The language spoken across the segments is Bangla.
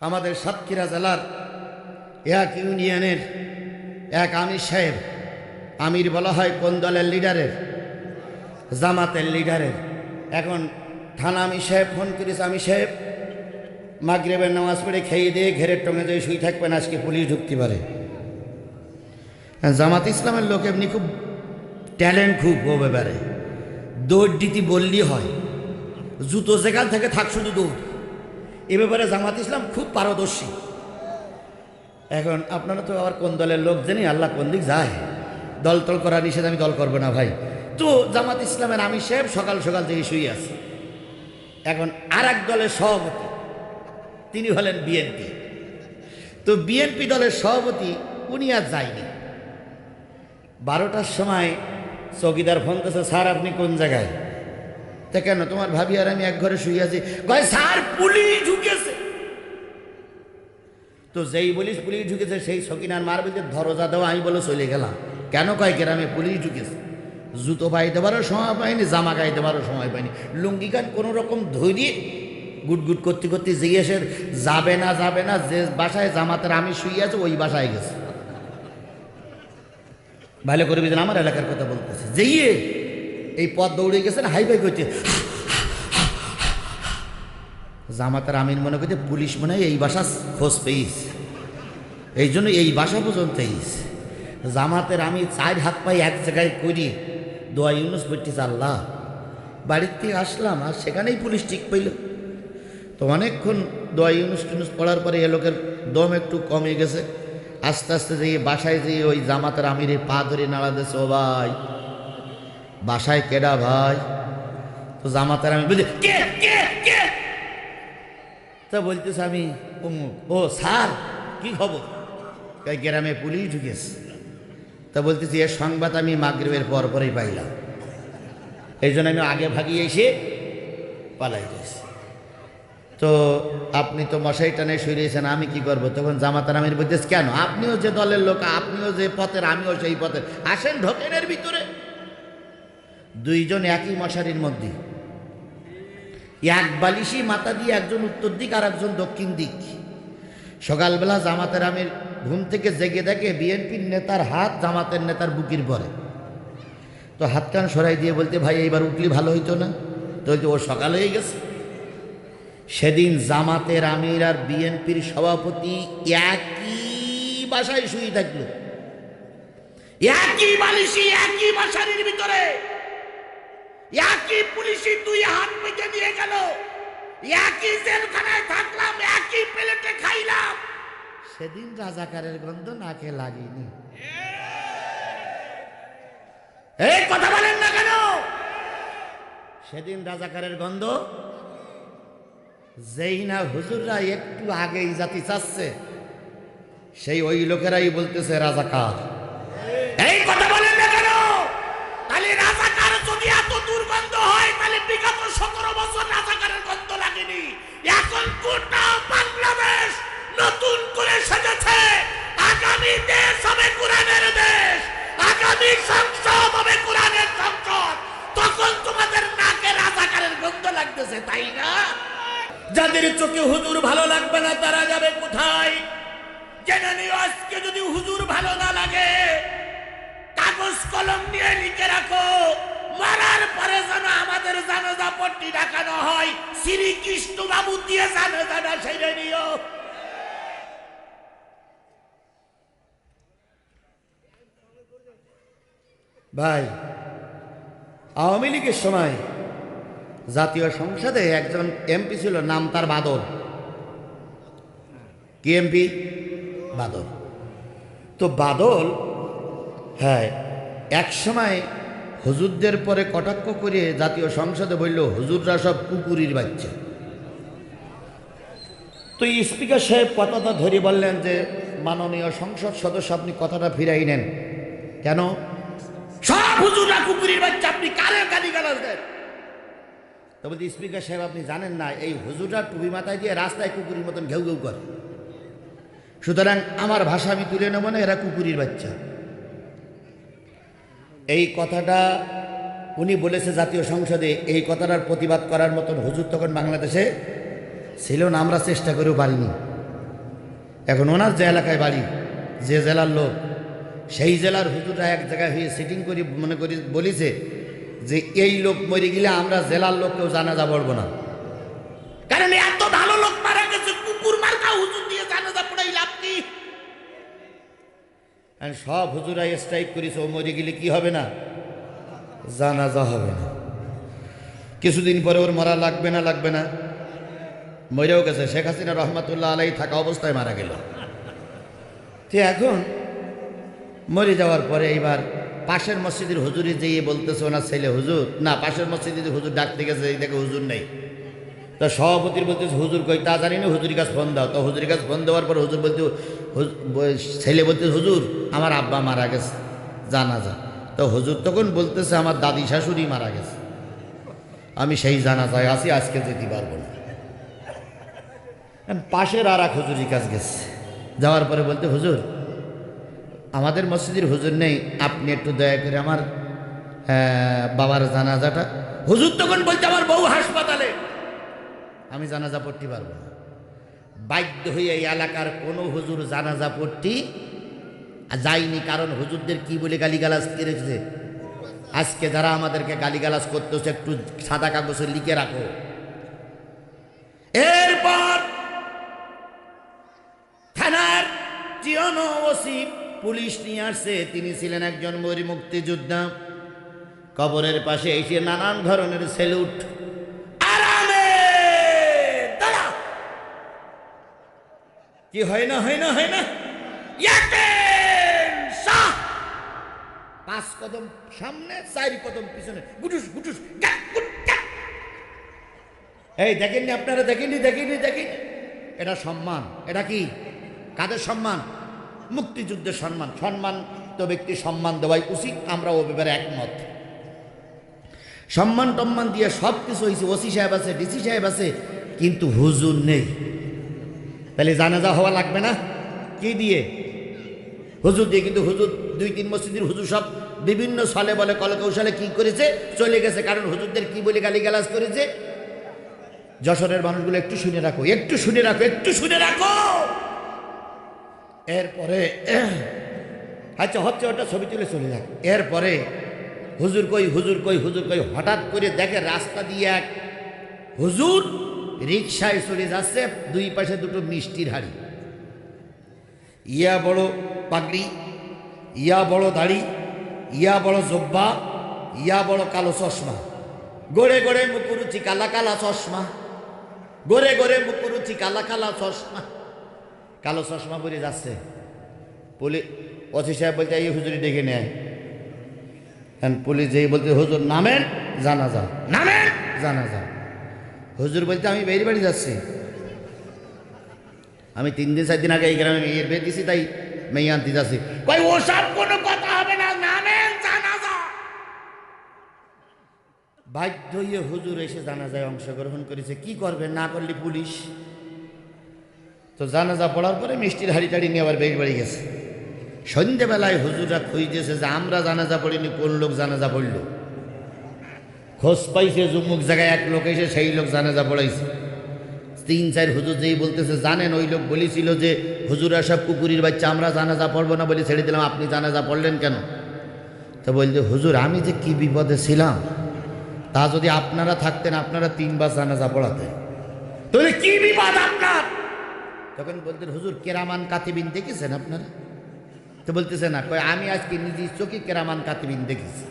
আমাদের সাতক্ষীরা জেলার এক ইউনিয়নের এক আমির সাহেব, আমির বলা হয় কোন দলের লিডারের? জামাতের লিডারের। এখন থানা আমি সাহেব, ফোন করেছে আমি সাহেব, মাগরেবের নামাজ পড়ে খেয়ে দিয়ে ঘেরের টঙে দিয়ে শুই থাকবেন, আজকে পুলিশ ঢুকতে পারে। জামাত ইসলামের লোক এমনি খুব ট্যালেন্ট, খুব ও ব্যাপারে। দৌড় দিতে বললি হয়। জুতো যেখান থেকে থাক শুধু দৌড়। এ ব্যাপারে জামাত ইসলাম খুব পারদর্শী। এখন আপনারা তো আবার কোন দলের লোক জানি, আল্লাহ কোন দিক যায়। দল টল করা নিষেধ আমি দল করব না ভাই। তো জামাত ইসলামের আমি সাহেব সকাল সকাল থেকে শুয়ে আছে। এখন আর এক দলের সভাপতি, তিনি হলেন বিএনপি তো বিএনপি দলের সভাপতি, উনি আর যায়নি। বারোটার সময় চৌকিদার ফোন করছে, স্যার, আপনি কোন জায়গায়? তা কেন? তোমার ভাবি আর আমি এক ঘরে শুয়ে আছি। কয়, স্যার, পুলিশ ঢুকেছে। তো যেই বলিস পুলিশ ঢুকেছে, সেই সকিনার মার বলতে ধরজা দেওয়া আমি বলে চলে গেলাম। কেন কয়, গ্রামে পুলিশ ঢুকেছে। জুতো পাইতে পারো, সময় পাইনি, জামা গাইতে পারো, সময় পাইনি। লুঙ্গি গান কোনো রকম ধৈর্য গুট করতে করতে জিজ্ঞেসে যাবে না যাবে না, যে বাসায় জামাতের আমি শুয়ে আছে, ওই বাসায় গেছে। ভালো করে বুঝলেন আমার এলাকার কথা বলতেছে। যেইয়ে এই পথ দৌড়ে গেছে না হাই ফাই করছে। জামাতার আমিন মনে করছে, পুলিশ মনে হয় এই বাসা খোঁজ পেয়েছে। এই জন্য এই বাসা পর্যন্ত জামাতের আমি চার হাত পাই এক জায়গায় করি দোয়া ইউনুস পড়তেছে আল্লাহ। বাড়ির থেকে আসলাম, আর সেখানেই পুলিশ ঠিক পাইল। তো অনেকক্ষণ দোয়া ইউনুস টুনুস পড়ার পরে এ লোকের দম একটু কমে গেছে। আস্তে আস্তে যেয়ে বাসায় যেয়ে ওই জামাতের আমিরে পা ধরে নাড়া দিয়েছে, ও ভাই বাসায় কেডা ভাই? তো জামাতের আমি বুঝলি কে কে কে? তা বলতেছে আমি ও স্যার, কি খবর? কয় গ্রামে পুলিশ ঢুকেছে। তা বলতেছি এর সংবাদ আমি মাগরিবের পর পরেই পাইলাম। এই জন্য আমি আগে ভাগিয়ে এসে পালাই গেছি তো আপনি তো মশাই টানে সরিয়েছেন আমি কি করব? তখন জামাতার আমির বলতেছে, কেন? আপনিও যে দলের লোক, আপনিও যে পথের, আমিও সেই পথের। আসেন ঢোকেনের ভিতরে। দুইজন একই মশারির মধ্যে। এক বালিশি মাথা দিয়ে একজন উত্তর দিক আর একজন দক্ষিণ দিক। সকালবেলা জামাতের আমির ঘুম থেকে জেগে দেখে বিএনপির নেতার হাত জামাতের নেতার বুকির পরে। তো হাত কান সরাই দিয়ে বলতে, ভাই, এইবার উঠলি ভালো হইতো না? তো ও সকাল হয়ে গেছে। সেদিন জামাতের আমির আর বিএনপির সভাপতি একই বাসায় শুয়ে থাকল। একই বালিশি, একই বাসারির ভিতরে। একই পুলিশি দুই হাত পেতে দিয়ে গেল। একই জেলখানায় থাকলাম একই প্লেটে খাইলাম। সেদিন রাজাকারের গন্ধ নাকে লাগেনি। এই কথা বলেন না কেন? সেদিন রাজাকারের গন্ধ যেই না হুজুররা একটু আগেই জাতি চাচ্ছে সেই ওই লোকেরাই বলতেছে রাজাকার। এই কথা বলেন না কেন? তাহলে রাজাকার যদি দুর্গন্ধ হয়, তাহলে বিগত সতেরো বছর রাজাকারের গন্ধ লাগেনি। এখন গোটা বাংলাদেশ নতুন করে সেজেছে। আগামী দেশ হবে কোরআনের দেশ। আগামী সংসদ হবে কোরআনের সংসদ। তখন তোমাদের নাকে রাজাকারের গন্ধ লাগতেছে, তাই না? যাদের চোখে হুজুর ভালো লাগবে না, তারা যাবে কোথায়? পট্টি দেখানো হয়, শ্রীকৃষ্ণ বাবু দিয়ে জানাজাটা সেরে নিও। ভাই, আওয়ামী লীগের সময় জাতীয় সংসদে একজন এমপি ছিল, নাম তার বাদল। কি এমপি? বাদল। তো বাদল হ্যাঁ এক সময় হুজুরদের পরে কটাক্ষ করে জাতীয় সংসদে বলল, হুজুররা সব কুকুরির বাচ্চা। তো স্পিকার সাহেব কথাটা ধরে বললেন যে, মাননীয় সংসদ সদস্য, আপনি কথাটা ফিরাই নেন। কেন? সব হুজুররা কুকুরির বাচ্চা, আপনি কারে গালি গালাজ দেন? তো স্পিকার সাহেব, আপনি জানেন না, এই হুজুররা টুপি মাথায় দিয়ে রাস্তায় কুকুরের মতন ঘেউ ঘেউ করে। সুতরাং আমার ভাষা আমি তুলে নেব না, এরা কুকুরির বাচ্চা। এই কথাটা উনি বলেছে জাতীয় সংসদে, এই কথাটার প্রতিবাদ করার মতন হুজুর তখন বাংলাদেশে ছিল না, আমরা চেষ্টা করেও পারিনি। এখন ওনার যে এলাকায় বাড়ি, যে জেলার লোক, সেই জেলার হুজুররা এক জায়গায় হয়ে সিটিং করি, মনে করি, বলিছে যে এই লোক মরে গেলে আমরা জেলার লোককেও জানাজা পড়ব না। কারণ এত ভালো লোক মারা গেছে, কুকুর মার্কা হুজুর দিয়ে জানাজা পড়াই লাভ কি? আর সব হুজুরাই স্ট্রাইক করেছে, ও মরে গেলে কি হবে না? জানাজা হবে না। কিছুদিন পরে ওর মরা লাগবে না লাগবে না। মরেও গেছে। শেখ হাসিনা রহমতুল্লাহ আলাই থাকা অবস্থায় মারা গেল। তো এখন মরে যাওয়ার পরে এইবার পাশের মসজিদের হুজুরি যেয়ে বলতেছে, ওনার ছেলে হুজুর। না, পাশের মসজিদের হুজুর ডাকতে গেছে, এই দেখে হুজুর নেই। তো সভাপতির বলতেছে হুজুর কই? তা জানি না হুজুরি কাছে ফোন দাও। তো হুজুরি কাছে ফোন দেওয়ার পর হুজুর বলতে ছেলে বলতে, হুজুর, আমার আব্বা মারা গেছে জানা যা তো হুজুর তখন বলতেছে, আমার দাদি শাশুড়ি মারা গেছে। আমি সেই জানাজায় আছি, আজকে যেতে পারব না। পাশের আর এক হুজুরি কাজ গেছে। যাওয়ার পরে বলতে, হুজুর, আমাদের মসজিদের হুজুর নেই, আপনি একটু দয়া করে আমার বাবার জানাজাটা হুজুর তখন বলতে, আমার বউ হাসপাতালে। আমি জানাজা পড়তে পারব না। বাধ্য হয়ে এই এলাকার কোনো হুজুর জানাজা পড়তে যায়নি, কারণ হুজুরদের কি বলে গালিগালাজ করেছে আজকে যারা আমাদেরকে গালিগালাজ করতেছে, একটু সাদা কাগজে লিখে রাখো। এরপর থানার ওসি পুলিশ নিয়ে আসছে। তিনি ছিলেন একজন মরি মুক্তিযোদ্ধা কবরের পাশে এসে নানান ধরনের সেলুট আরামে দাঁড়া কি হয় না হয় না হয় না? পাঁচ কদম সামনে চারি কদম পিছনে। গুটুস গুটুস গাট, এই দেখেননি আপনারা? দেখেননি দেখেননি দেখেননি? এটা সম্মান। এটা কি? কাদের সম্মান? মুক্তিযুদ্ধের সম্মান। সম্মান তো ব্যক্তি সম্মান দেওয়াই উচিত আমরা ও ব্যাপারে একমত। সম্মান টম্মান দিয়ে সব কিছু হয়েছে ওসি সাহেব আছে ডিসি সাহেব আছে কিন্তু হুজুর নেই। তাহলে জানাজা হওয়া লাগবে না। কি দিয়ে? হুজুর দিয়ে, কিন্তু হুজুর দুই তিন মসজিদের হুজুর সব বিভিন্ন ছলে বলে, কলকৌশলে কি করেছে, চলে গেছে। কারণ হুজুরদের কি বলে গালিগালাজ করেছে? যশোরের মানুষগুলো একটু শুনে রাখো, একটু শুনে রাখো, একটু শুনে রাখো। এরপরে আচ্ছা হচ্ছে ওটা ছবি তুলে চলে যাক। এরপরে, হুজুর কই হুজুর কই হুজুর কই, হঠাৎ করে দেখে রাস্তা দিয়ে এক হুজুর রিক্সায় চলে যাচ্ছে দুই পাশে দুটো মিষ্টির হাড়ি। ইয়া বড় পাগড়ি ইয়া বড় দাড়ি ইয়া বড় জব্বা ইয়া বড় কালো চশমা। গড়ে গড়ে মুকুরুচি কালা কালা চশমা। গড়ে গড়ে মুকুরুচি কালা কালা চশমা। কালো চশমা পরে যাচ্ছে। পুলিশ অথি সাহেব বলতে এই হুজুরি ডেকে নেয়। পুলিশ যেই বলতে হুজুর নামেন জানা যা নামেন জানা যা হুজুর বলতে আমি বেরি বাড়ি যাচ্ছি। আমি তিন দিন, চার দিন আগে এই গ্রামে মেয়ের বিয়ে দিছি, তাই মেয়ে আনতে যাচ্ছি। কই ওসব কোনো কথা হবে না, নামেন জানা যা বাধ্য হয়ে হুজুর এসে জানাজায় অংশগ্রহণ করেছে। কি করবে? না করলে পুলিশ? তো জানাজা পড়ার পরে মিষ্টির হাড়ি টাড়ি নিয়ে আবার বেগ বাড়ি গেছে। সন্ধ্যেবেলায় হুজুরা খুঁজতেছে যে আমরা জানাজা পড়িনি, কোন লোক জানাজা পড়ল? খোঁজ পাইছে জুমুক জায়গায় এক লোক এসে, সেই লোক জানাজা পড়াইছে তিন, চার হুজুর যেই বলতেছে জানেন, ওই লোক বলেছিল যে, হুজুরা সব কুকুরির বাচ্চা, আমরা জানাজা পড়ব না বলে ছেড়ে দিলাম, আপনি জানাজা পড়লেন কেন? তো বলছে হুজুর, আমি যে কি বিপদে ছিলাম, তা যদি আপনারা থাকতেন, আপনারা তিনবার জানাজা পড়াতেন। তাহলে কি বিপদ আপনার? তখন বলতেন, হুজুর, কেরামান কাতিবিন দেখেছেন আপনারা? তো বলতেছে না, কয়, আমি আজকে নিজের চোখে কেরামান কাতিবিন দেখেছি।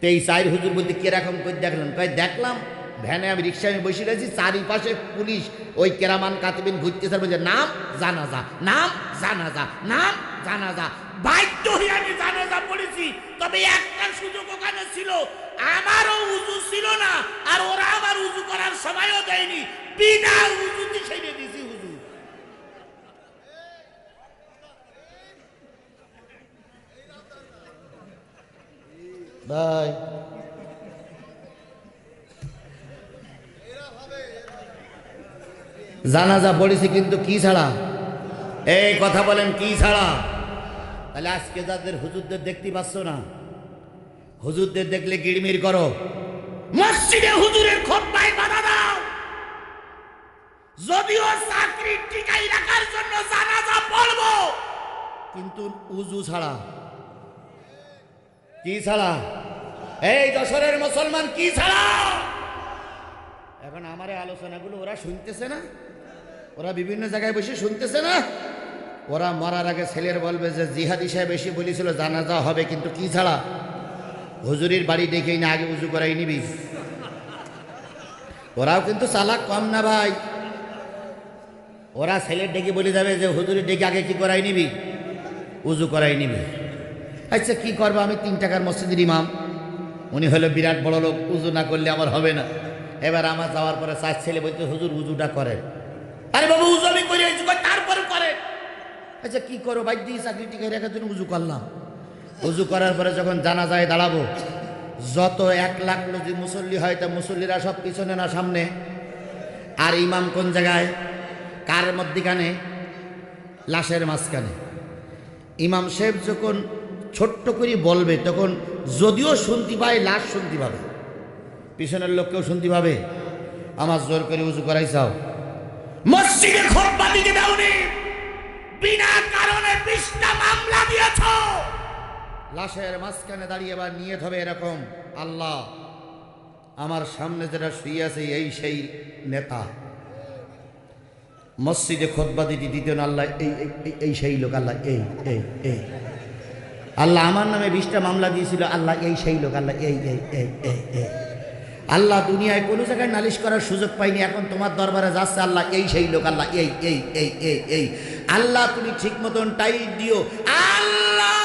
তো এই চার হুজুর বলতে কীরকম করে দেখলেন? কয়, দেখলাম ভ্যানে আমি রিক্সায় আমি বসে রয়েছি, চারিপাশে পুলিশ। ওই কেরামান কাতিবিন ঘুরতেছে, বলছে, নাম জানাজা নাম জানাজা নাম জানাজা। বাধ্য হয়ে আমি জানাজা পড়েছি। তবে একটা সুযোগ ওখানে ছিল। আমারও উজু ছিল না, আর ওরা আমার উজু করার সময়ও দেয়নি। বিনা উজুতে ছেড়ে দিয়েছি বাই জানাজা পড়েছি কিন্তু কি ছাড়া? এই কথা বলেন কি ছাড়া? তাহলে আজকে যাদের হুজুরদের দেখতে পাচ্ছ না, হুজুরদের দেখলে গিড়মির করো। মসজিদে হুজুরের খোদ্ায় বাধা দাও। যদিও চাকরি টিকাই রাখার জন্য জানা কিন্তু উজু ছাড়া কি ছাড়া? এই দশরের মুসলমান কি ছাড়া? এখন আমার আলোচনাগুলো ওরা শুনতেছে না? ওরা বিভিন্ন জায়গায় বসে শুনতেছে না? ওরা মরার আগে ছেলের বলবে যে জিহাদি সাহেব এসে বলেছিল, জানাজা হবে কিন্তু কি ছাড়া? হুজুরির বাড়ি ডেকেই না, আগে উজু করাই নিবি। ওরাও কিন্তু চালাক কম না ভাই। ওরা ছেলের ডেকে বলে যাবে যে, হুজুরির ডেকে আগে কি করাই নিবি? উজু করাই নিবি। আচ্ছা কি করব? আমি তিন টাকার মসজিদের ইমাম। উনি হলো বিরাট বড় লোক, উজু না করলে আমার হবে না। এবার আমার যাওয়ার পরে চার ছেলে বলতে হুজুর, উজুটা করে। আরে বাবু, উজু আমি করে তারপরে করেন আচ্ছা কি করো বাইক দিয়ে চাকরি টিকে রেখার জন্য উজু করলাম। উজু করার পরে যখন জানা যায় দাঁড়াবো, যত এক লাখ যদি মুসল্লি হয়, তা মুসল্লিরা সব পিছনে না সামনে। আর ইমাম কোন জায়গায়? কার মধ্যিখানে? লাশের মাঝখানে। ইমাম সাহেব যখন ছোট্ট করে বলবে, তখন যদিও শুনতে পায়, লাশ শুনতে পাবে। পিছনের লোককেও শুনতে পাবে। আমার জোর করে উজু করাই চাও। মসজিদে খোপা দিতে দাওনি। বিনা কারণে বিশটা মামলা দিয়েছ। লাশের মাঝখানে দাঁড়িয়ে এবার নিয়ে হবে এরকম, আল্লাহ, আমার সামনে যেটা শুয়ে আছে, এই সেই নেতা। মসজিদে খোদবা দিতে দিতেন আল্লাহ এই- এই সেই লোক, আল্লাহ, এই এই এই। আল্লাহ আমার নামে বিশটা মামলা দিয়েছিল, আল্লাহ এই সেই লোক, আল্লাহ এই এই এই এই এই। আল্লাহ দুনিয়ায় কোনো জায়গায় নালিশ করার সুযোগ পাইনি, এখন তোমার দরবারে যাচ্ছে, আল্লাহ এই সেই লোক, আল্লাহ এই এই এই এই এই। আল্লাহ তুমি ঠিক মতন টাইট দিও। আল্লাহ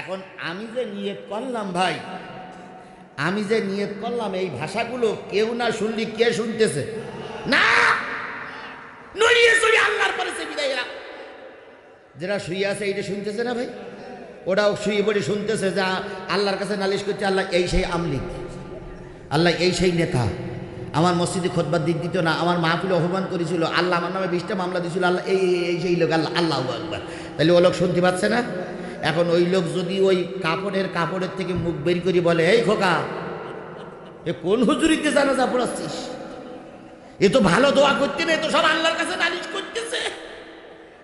এখন আমি যে নিয়ত করলাম ভাই, আমি যে নিয়ত করলাম, এই ভাষাগুলো কেউ না শুনলি কে শুনতেছে? না নড়িয়ে চড়ি আল্লাহর পরে সে বিদায় এরা। যেটা শুয়ে আছে, এইটা শুনতেছে না ভাই? ওটাও শুয়ে পড়ে শুনতেছে যা আল্লাহর কাছে নালিশ করছে, আল্লাহ এই সেই আমলিক। আল্লাহ এই সেই নেতা। আমার মসজিদে খোদবার দিক দিত না, আমার মাহফিলে অপমান করেছিল, আল্লাহ আমার নামে বিশটা মামলা দিয়েছিল, আল্লাহ এই, এই- সেই লোক, আল্লাহ আল্লাহ একবার তাহলে ও লোক শুনতে পাচ্ছে না? এখন ওই লোক যদি ওই কাপড়ের কাপড়ের থেকে মুখ বের করে বলে, এই খোকা, এ কোন হুজুরিতে জানাজা পড়াচ্ছিস? এ তো ভালো দোয়া করতে নেই তো সব আল্লাহর কাছে নালিশ করতেছে।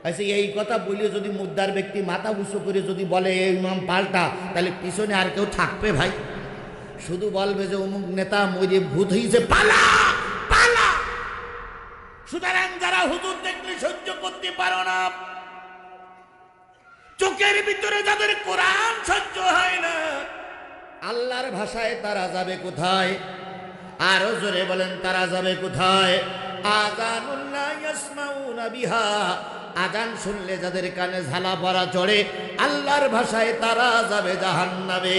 আচ্ছা এই কথা বলে যদি মুদ্রার ব্যক্তি মাথা উঁচু করে যদি বলে, এই ইমাম পাল্টা, তাহলে পিছনে আর কেউ থাকবে ভাই? শুধু বলবে যে, অমুক নেতা মরিয়ে ভূত হয়েছে পালা পালা। সুতরাং যারা হুজুর দেখলে সহ্য করতে পারো না। চোখের ভিতরে যাদের কোরআন সহ্য হয় না, আল্লাহর ভাষায় তারা যাবে কোথায়? আরও জোরে বলেন, তারা যাবে কোথায়? আজানুল্লাহ ইয়াসমাউনা বিহা আজান শুনলে যাদের কানে ঝালা পড়া চড়ে, আল্লাহর ভাষায় তারা যাবে জাহান জাহান্নাবে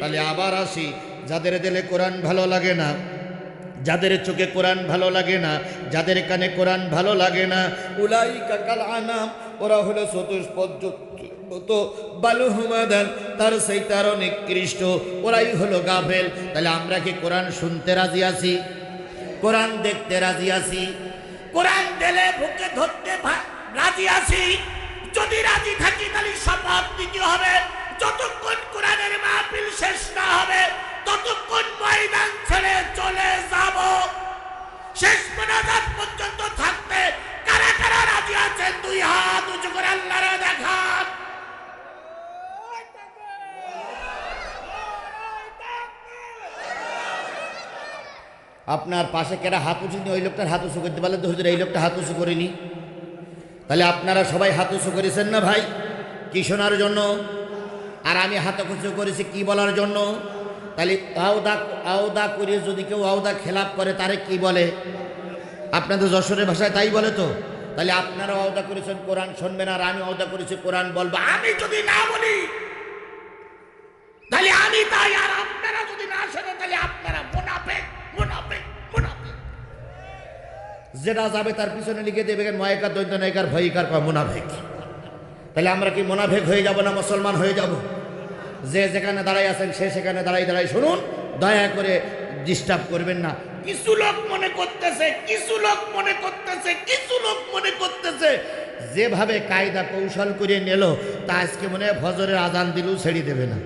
তাহলে আবার আসি, যাদের দিলে কোরআন ভালো লাগে না, যাদের চোখে কোরআন ভালো লাগে না, যাদের কানে কোরআন ভালো লাগে না উলাই কাকাল আনাম, ওরা হলো বালুহুমাদান তার সেই তার নিকৃষ্ট, ওরাই হলো গাফেল। তাহলে আমরা কি কোরআন শুনতে রাজি আছি? কোরআন দেখতে রাজি আছি? কোরআন দেলে বুকে ধরতে রাজি আসি যদি রাজি থাকি, তাহলে শপথ দিতে হবে। যতক্ষণ কোরআনের মাহফিল শেষ না হবে, ততক্ষণ ময়দান ছেড়ে চলে যাব। শেষ মোনাজাত পর্যন্ত থাকতে কারা কারা রাজি আছেন? দুই হাত উঁচু করে আল্লাহরে দেখান আপনার পাশে কেরা হাত উঁচুনি ওই লোকটার হাত উঁচু করতে পারলে তো এই লোকটা হাত উঁচু করিনি। তাহলে আপনারা সবাই হাত উঁচু করেছেন না ভাই? কি শোনার জন্য? আর আমি হাত উঁচু করেছি কি বলার জন্য? তাহলে আওদা আওদা করে যদি কেউ আওদা খেলাপ করে, তারে কি বলে? আপনাদের যশোরের ভাষায় তাই বলে তো। তাহলে আপনারাও আওদা করেছেন, কোরআন শুনবেন, আর আমি আওদা করেছি, কোরআন বলব। আমি যদি না বলি, তাহলে আমি তাই আর যেটা যাবে তার পিছনে লিখে দেবে নয়কার দৈন্ত নয়কার ভয়িকার কয়, মুনাফেক। তাহলে আমরা কি মুনাফেক হয়ে যাব না মুসলমান হয়ে যাব? যে যেখানে দাঁড়াই আছেন, সে সেখানে দাঁড়াই দাঁড়াই শুনুন, দয়া করে ডিস্টার্ব করবেন না। কিছু লোক মনে করতেছে, কিছু লোক মনে করতেছে, কিছু লোক মনে করতেছে। যেভাবে কায়দা কৌশল করে নিল, তা আজকে মনে হয় ফজরের আজান দিলেও ছেড়ে দেবে না।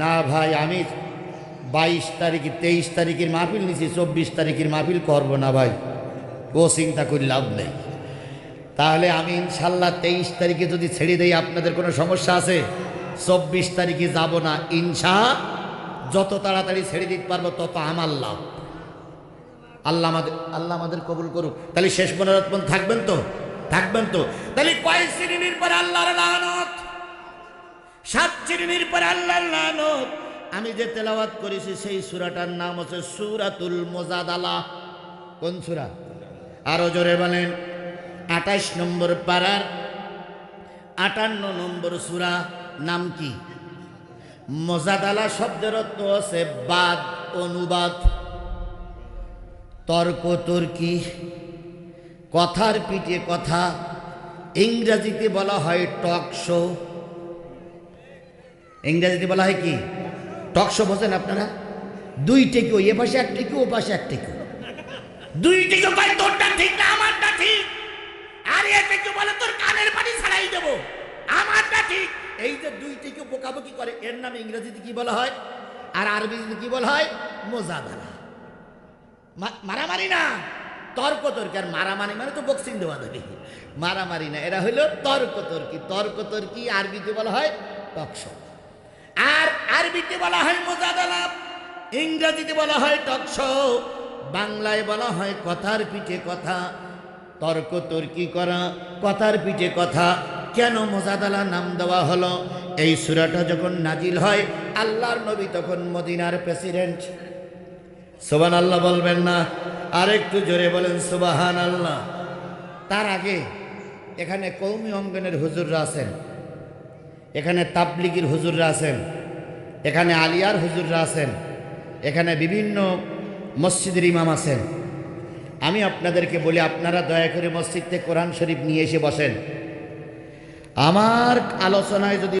না ভাই, আমি বাইশ তারিখ, তেইশ তারিখের মাহফিল নিছি, চব্বিশ তারিখের মাহফিল করব না ভাই। ও চিন্তা করে লাভ নেই। তাহলে আমি ইনশাল্লাহ তেইশ তারিখে যদি ছেড়ে দেই, আপনাদের কোনো সমস্যা আছে? চব্বিশ তারিখে যাব না, ইনশা। যত তাড়াতাড়ি ছেড়ে দিতে পারব, তত আমার লাভ। আল্লাহ আমাদের আল্লাহ আমাদের কবুল করুক। তাহলে শেষ মনোরত্ন থাকবেন তো? থাকবেন তো? তাহলে কয় শ্রেণির পরে আল্লাহর লানত। সাত শ্রেণির পরে আল্লাহর লানত। আমি যে তেলাওয়াত করেছি, সেই সুরাটার নাম হচ্ছে সুরাতুল মোজাদালা। কোন সুরা? আরও জোরে বলেন, আঠাইশ নম্বর পাড়ার আটান্ন নম্বর সুরা নাম কি? মজাদালা শব্দের অর্থ আছে বাদ, অনুবাদ। তর্ক তর্কি, কথার পিঠে কথা, ইংরাজিতে বলা হয় টক শো। ইংরাজিতে বলা হয় কি? টক শো বোঝেন আপনারা? দুই টেকো এ পাশে এক টেকো ও পাশে এক টেকো দুই টেকো কয় তোরটা ঠিক না, আমারটা ঠিক। আর, এ টেকো বলে, তোর কানের পানি ছাড়াই দেবো। আমারটা ঠিক। এই যে দুই টেকো বোকাবোকি করে, এর নামে ইংরেজিতে কি বলা হয়? আর আরবিতে কি বলা হয়? মোজাদালা। মারামারি না। তর্ক তর্কি, আর মারামারি মানে তো বক্সিং দেওয়া দেবে মারামারি না, এরা হইল তর্ক তর্কি। তর্ক তর্কি আরবিতে বলা হয় টকশো আর আরবিতে বলা হয় মোজাদালা। ইংরেজিতে বলা হয় টকশো বাংলায় বলা হয় কথার পিঠে কথা। তর্ক তর্কি করা? কথার পিঠে কথা। কেন মোজাদালা নাম দেওয়া হলো? এই সুরাটা যখন নাজিল হয়, আল্লাহর নবী তখন মদিনার প্রেসিডেন্ট। সোবান আল্লাহ বলবেন না। আর একটু জোরে বলেন সুবাহান আল্লাহ তার আগে এখানে কৌমি অঙ্গনের হুজুররা আছেন। এখানে তাবলিগির হুজুররা আছেন। এখানে আলিয়ার হুজুররা আছেন। এখানে বিভিন্ন মসজিদের ইমাম আছেন। আমি আপনাদেরকে বলি, আপনারা দয়া করে মসজিদ থেকে কোরআন শরীফ নিয়ে এসে বসেন। আমার আলোচনায় যদি